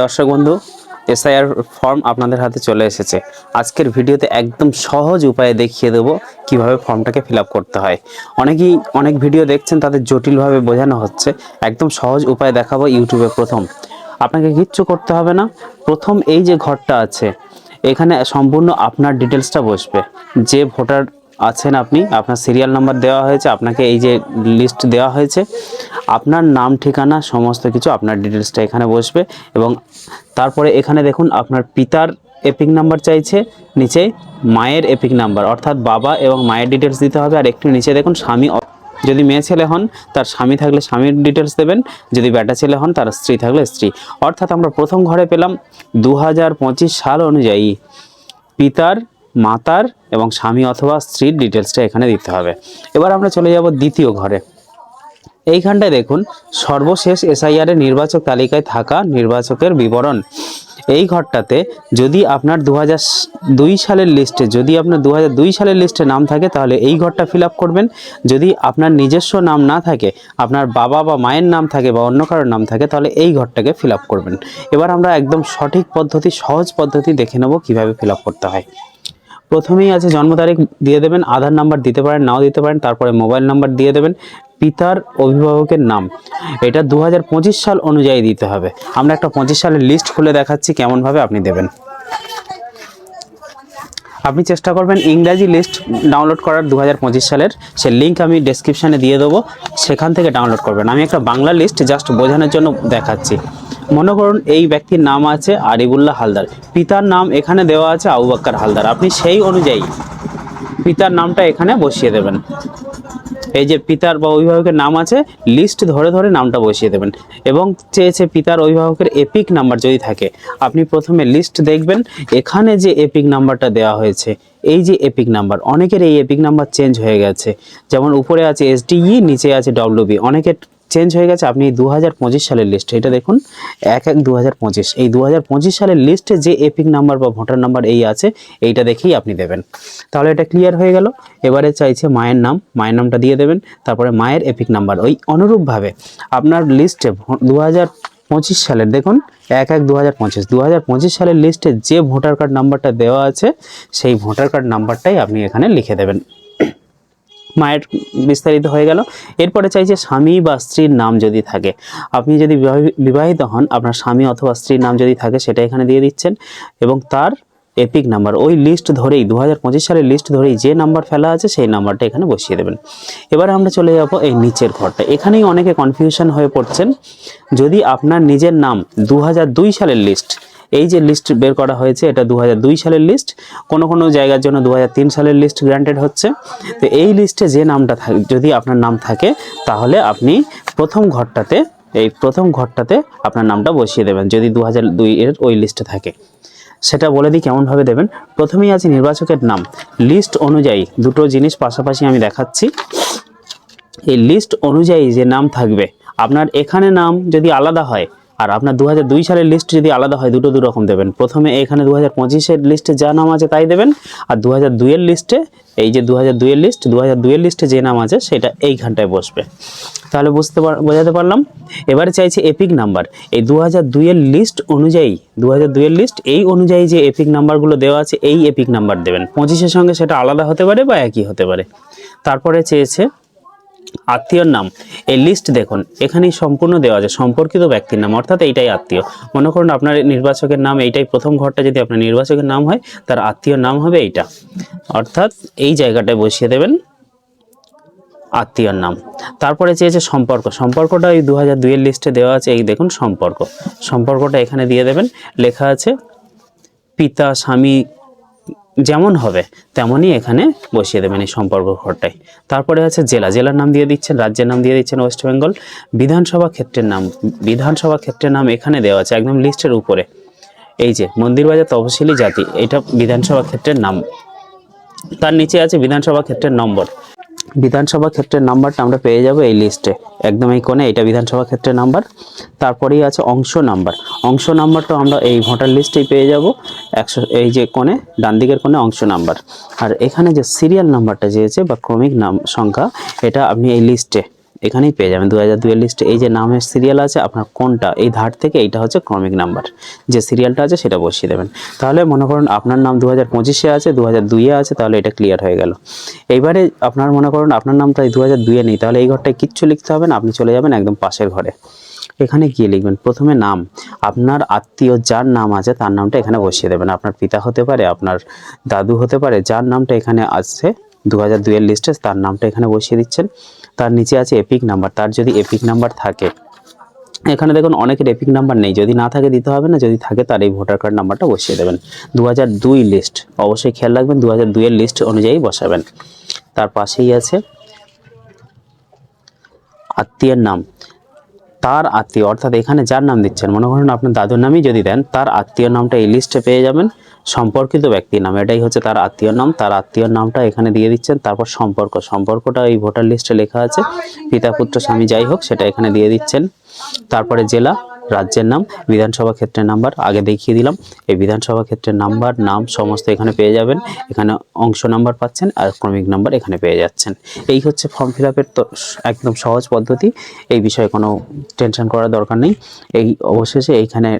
দর্শক বন্ধু, SIR form আপনাদের হাতে চলে এসেছে। আজকের ভিডিওতে একদম সহজ উপায়ে দেখিয়ে দেবো কীভাবে ফর্মটাকে ফিল করতে হয়। অনেকেই অনেক ভিডিও দেখছেন, তাদের জটিলভাবে বোঝানো হচ্ছে। একদম সহজ উপায় দেখাবো ইউটিউবে প্রথম। আপনাকে কিচ্ছু করতে হবে না। প্রথম এই যে ঘরটা আছে, এখানে সম্পূর্ণ আপনার ডিটেলসটা বসবে। যে ভোটার আছেন আপনি, আপনার সিরিয়াল নাম্বার দেওয়া হয়েছে, আপনাকে এই যে লিস্ট দেওয়া হয়েছে, আপনার নাম, ঠিকানা, সমস্ত কিছু আপনার ডিটেলসটা এখানে বসবে এবং তারপরে এখানে দেখুন আপনার পিতার এপিক নাম্বার চাইছে, নিচে মায়ের এপিক নাম্বার অর্থাৎ বাবা এবং মায়ের ডিটেলস দিতে হবে, আর একটু নিচে দেখুন স্বামী যদি মেয়ে ছেলে হন, তার স্বামী থাকলে স্বামীর ডিটেলস দেবেন, যদি বেটা ছেলে হন, তার স্ত্রী থাকলে স্ত্রী। অর্থাৎ আমরা প্রথম ঘরে পেলাম দু হাজার পঁচিশ সাল অনুযায়ী পিতার মাতার এবং স্বামী অথবা স্ত্রীর ডিটেলসটা এখানে দিতে হবে। এবার আমরা চলে যাব দ্বিতীয় ঘরে। এইখানটায় দেখুন, সর্বশেষ এসআইআর এর নির্বাচক তালিকায় থাকা নির্বাচকের বিবরণ। এই ঘরটাতে যদি আপনার দু দুই সালের লিস্টে, যদি আপনার দু দুই সালের লিস্টে নাম থাকে, তাহলে এই ঘরটা ফিল করবেন। যদি আপনার নিজস্ব নাম না থাকে, আপনার বাবা বা মায়ের নাম থাকে বা অন্য কারোর নাম থাকে, তাহলে এই ঘরটাকে ফিল করবেন। এবার আমরা একদম সঠিক পদ্ধতি, সহজ পদ্ধতি দেখে নেব কীভাবে ফিল করতে হয়। প্রথমেই আছে জন্ম তারিখ দিয়ে দেবেন, আধার নাম্বার দিতে পারেন, নাও দিতে পারেন, তারপরে মোবাইল নাম্বার দিয়ে দেবেন, পিতার অভিভাবকের নাম। এটা দু হাজার পঁচিশ সাল অনুযায়ী দিতে হবে। আমরা একটা পঁচিশ সালের লিস্ট খুলে দেখাচ্ছি কেমনভাবে আপনি দেবেন। আপনি চেষ্টা করবেন ইংরাজি লিস্ট ডাউনলোড করার দু হাজার পঁচিশ সালের। সে লিঙ্ক আমি ডেসক্রিপশানে দিয়ে দেবো। সেখান থেকে ডাউনলোড করবেন। আমি একটা বাংলা লিস্ট জাস্ট বোঝানোর জন্য দেখাচ্ছি। মনে করুন এই ব্যক্তির নাম আছে আরিবুল্লাহ হালদার। পিতার নাম এখানে দেওয়া আছে আবু বাক্কার হালদার। আপনি সেই অনুযায়ী পিতার নামটা এখানে বসিয়ে দেবেন। এই যে পিতার বা অভিভাবকের নাম আছে লিস্ট ধরে ধরে নামটা বসিয়ে দেবেন। এবং চেয়েছে পিতার অভিভাবকের এপিক নাম্বার যদি থাকে, আপনি প্রথমে লিস্ট দেখবেন, এখানে যে এপিক নাম্বারটা দেওয়া হয়েছে, এই যে এপিক নাম্বার অনেকের এই এপিক নাম্বার চেঞ্জ হয়ে গেছে। যেমন উপরে আছে এসডিই নিচে আছে ডব্লিউবি অনেকের চেঞ্জ হয়ে গেছে, আপনি দু হাজার পঁচিশ সালের লিস্ট এটা দেখুন, এক এক দু এই দু হাজার পঁচিশ সালের লিস্টে যে এপিক নাম্বার বা ভোটার নাম্বার এই আছে, এইটা দেখেই আপনি দেবেন। তাহলে এটা ক্লিয়ার হয়ে গেল, এবারে চাইছে মায়ের নাম, মায়ের নামটা দিয়ে দেবেন, তারপরে মায়ের এপিক নাম্বার ওই অনুরূপভাবে আপনার লিস্টে দু পঁচিশ সালের, দেখুন, এক এক দু হাজার পঁচিশ দু হাজার পঁচিশ সালের লিস্টে যে ভোটার কার্ড নাম্বারটা দেওয়া আছে, সেই ভোটার কার্ড নাম্বারটাই আপনি এখানে লিখে দেবেন। মায়ের বিস্তারিত হয়ে গেল। এরপরে চাইছে স্বামী বা স্ত্রীর নাম যদি থাকে। আপনি যদি বিবাহি- বিবাহিত হন, আপনার স্বামী অথবা স্ত্রীর নাম যদি থাকে, সেটা এখানে দিয়ে দিচ্ছেন। এবং তার এপিক নাম্বার, ওই লিস্ট ধরেই দু হাজার পঁচিশ সালের লিস্ট ধরেই যে নাম্বার ফেলা আছে, সেই নাম্বারটা এখানে বসিয়ে দেবেন। এবার আমরা চলে যাব এই নিচের ঘরটা। এখানেই অনেকে কনফিউশন হয়ে পড়ছেন। যদি আপনার নিজের নাম দু হাজার দুই সালের লিস্ট এই যে লিস্ট বের করা হয়েছে, এটা দু হাজার দুই সালের লিস্ট কোনো কোনো জায়গার জন্য দু হাজার তিন সালের লিস্ট গ্রান্টেড হচ্ছে। তো এই লিস্টে যে নামটা থাকে যদি আপনার নাম থাকে, তাহলে আপনি প্রথম ঘরটাতে, এই প্রথম ঘরটাতে আপনার নামটা বসিয়ে দেবেন, যদি দু হাজার দুই এর ওই লিস্টে থাকে। সেটা বলে দিই কেমনভাবে দেবেন? প্রথমেই আছে নির্বাচকের নাম। লিস্ট অনুযায়ী দুটো জিনিস পাশাপাশি আমি দেখাচ্ছি। এই লিস্ট অনুযায়ী যে নাম থাকবে, আপনার এখানে নাম যদি আলাদা হয় আর আপনার দু হাজার দুই সালের লিস্ট যদি আলাদা হয়, দুটো দু রকম দেবেন। প্রথমে এখানে দু হাজার পঁচিশের লিস্টে যা নাম আছে তাই দেবেন, আর দু হাজার দুইয়ের লিস্টে এই যে দু হাজার দুইয়ের লিস্ট দু হাজার দুইয়ের লিস্টে যে নাম আছে, সেটা এইখানটায় বসবে। তাহলে বুঝতে পার বোঝাতে পারলাম? এবারে চাইছে এপিক নাম্বার এই দু হাজার দুইয়ের লিস্ট অনুযায়ী দু হাজার দুইয়ের লিস্ট এই অনুযায়ী যে এপিক নাম্বারগুলো দেওয়া আছে, এই এপিক নাম্বার দেবেন। পঁচিশের সঙ্গে সেটা আলাদা হতে পারে বা একই হতে পারে। তারপরে চেয়েছে আত্মীয়র নাম। এই লিস্ট দেখুন, এখানেই সম্পূর্ণ দেওয়া আছে, সম্পর্কিত ব্যক্তির নাম, অর্থাৎ এইটাই আত্মীয়। মনে করুন আপনার নির্বাচকের নাম, এইটাই প্রথম ঘরটা, যদি আপনার নির্বাচকের নাম হয়, তার আত্মীয়র নাম হবে এইটা। অর্থাৎ এই জায়গাটায় বসিয়ে দেবেন আত্মীয়র নাম। তারপরে চেয়েছে সম্পর্ক। সম্পর্কটা ওই দু হাজার দুইয়ের লিস্টে দেওয়া আছে, এই দেখুন সম্পর্ক। সম্পর্কটা এখানে দিয়ে দেবেন। লেখা আছে, পিতা, স্বামী যেমন হবে, তেমনই এখানে বসিয়ে দেবেন এই সম্পর্ক ঘরটায় তারপরে আছে জেলা। জেলার নাম দিয়ে দিচ্ছেন, রাজ্যের নাম দিয়ে দিচ্ছেন ওয়েস্ট বেঙ্গল বিধানসভা ক্ষেত্রের নাম, বিধানসভা ক্ষেত্রের নাম এখানে দেওয়া আছে, একদম লিস্টের উপরে। এই যে, মন্দিরবাজার তপশিলি জাতি, এটা বিধানসভা ক্ষেত্রের নাম। তার নিচে আছে বিধানসভা ক্ষেত্রের নম্বর। বিধানসভা ক্ষেত্রের নাম্বারটা আমরা পেয়ে যাব এই লিস্টে। একদম এই কোণে এটা বিধানসভা ক্ষেত্রের নাম্বার। তারপরেই আছে অংশ নাম্বার। অংশ নাম্বারটা আমরা এই ভোটার লিস্টেই পেয়ে যাব। একশো, এই যে কোণে, ডান দিকের কোণে অংশ নাম্বার। আর এখানে যে সিরিয়াল নাম্বারটা যেয়েছে বা ক্রমিক নাম, সংখ্যা, এটা আপনি এই লিস্টে এখানেই পেয়ে যাবেন। দু হাজার লিস্টে এই যে নামের সিরিয়াল আছে, আপনার কোনটা? এই ধার থেকে এইটা হচ্ছে ক্রমিক নাম্বার। যে সিরিয়ালটা আছে সেটা বসিয়ে দেবেন। তাহলে মনে করুন আপনার নাম দু হাজার পঁচিশে আছে দু হাজার দুইয়ে আছে, তাহলে এটা ক্লিয়ার হয়ে গেল। এইবারে আপনার মনে করুন আপনার নামটা দু হাজার দুইয়ে নেই, তাহলে এই ঘরটায় কিচ্ছু লিখতে হবে না, আপনি চলে যাবেন একদম পাশের ঘরে। এখানে গিয়ে লিখবেন, প্রথমে নাম, আপনার আত্মীয় যার নাম আছে তার নামটা এখানে বসিয়ে দেবেন। আপনার পিতা হতে পারে, আপনার দাদু হতে পারে, যার নামটা এখানে আসছে দু হাজার দুইয়ের লিস্টে তার নামটা এখানে বসিয়ে দিচ্ছেন। তার নিচে আছে এপিক নাম্বার তার যদি এপিক নাম্বার থাকে। এখানে দেখুন অনেকের এপিক নাম্বার নেই, যদি না থাকে দিতে হবে না, যদি থাকে তার এই ভোটার কার্ড নাম্বারটা বসিয়ে দেবেন। দু দুই লিস্ট অবশ্যই খেয়াল রাখবেন দু হাজার দুইয়ের লিস্ট অনুযায়ী বসাবেন। তার পাশেই আছে আত্মীয়ের নাম। তার আত্মীয়, অর্থাৎ এখানে যার নাম দিচ্ছেন, মনে করেন আপনার দাদুর নামই যদি দেন, তার আত্মীয় নামটা এই লিস্টে পেয়ে যাবেন, সম্পর্কিত ব্যক্তির নাম, এটাই হচ্ছে তার আত্মীয় নাম, তার আত্মীয় নামটা এখানে দিয়ে দিচ্ছেন, তারপর সম্পর্ক, সম্পর্কটা এই ভোটার লিস্টে লেখা আছে, পিতা, পুত্র, স্বামী, যাই হোক, সেটা এখানে দিয়ে দিচ্ছেন, তারপরে জেলা রাজ্যের নাম, বিধানসভা ক্ষেত্রের নাম্বার আগে দেখিয়ে দিলাম। এই বিধানসভা ক্ষেত্রের নাম্বার, নাম সমস্ত এখানে পেয়ে যাবেন। এখানে অংশ নাম্বার পাচ্ছেন আর ক্রমিক নাম্বার এখানে পেয়ে যাচ্ছেন। এই হচ্ছে ফর্ম ফিল আপের একদম সহজ পদ্ধতি। এই বিষয়ে কোনো টেনশন করার দরকার নেই। এই অবশেষে এইখানে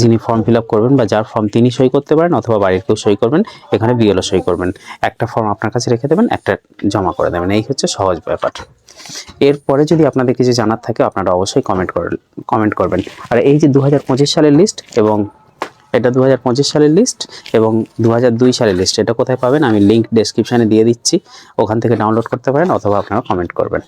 যিনি ফর্ম ফিল আপ করবেন বা যার ফর্ম তিনি সই করতে পারেন অথবা বাড়ির কেউ সই করবেন, এখানে বিএলও সই করবেন। একটা ফর্ম আপনার কাছে রেখে দেবেন, একটা জমা করে দেবেন। এই হচ্ছে সহজ ব্যাপার। এরপরে যদি আপনাদের কিছু জানার থাকে, আপনারা অবশ্যই কমেন্ট করেন কমেন্ট করবেন। আর এই যে দু হাজার পঁচিশ সালের লিস্ট এবং এটা দু হাজার পঁচিশ সালের লিস্ট এবং দু হাজার দুই সালের লিস্ট এটা কোথায় পাবেন? আমি লিঙ্ক ডেসক্রিপশানে দিয়ে দিচ্ছি। ওখান থেকে ডাউনলোড করতে পারেন অথবা আপনারা কমেন্ট করবেন।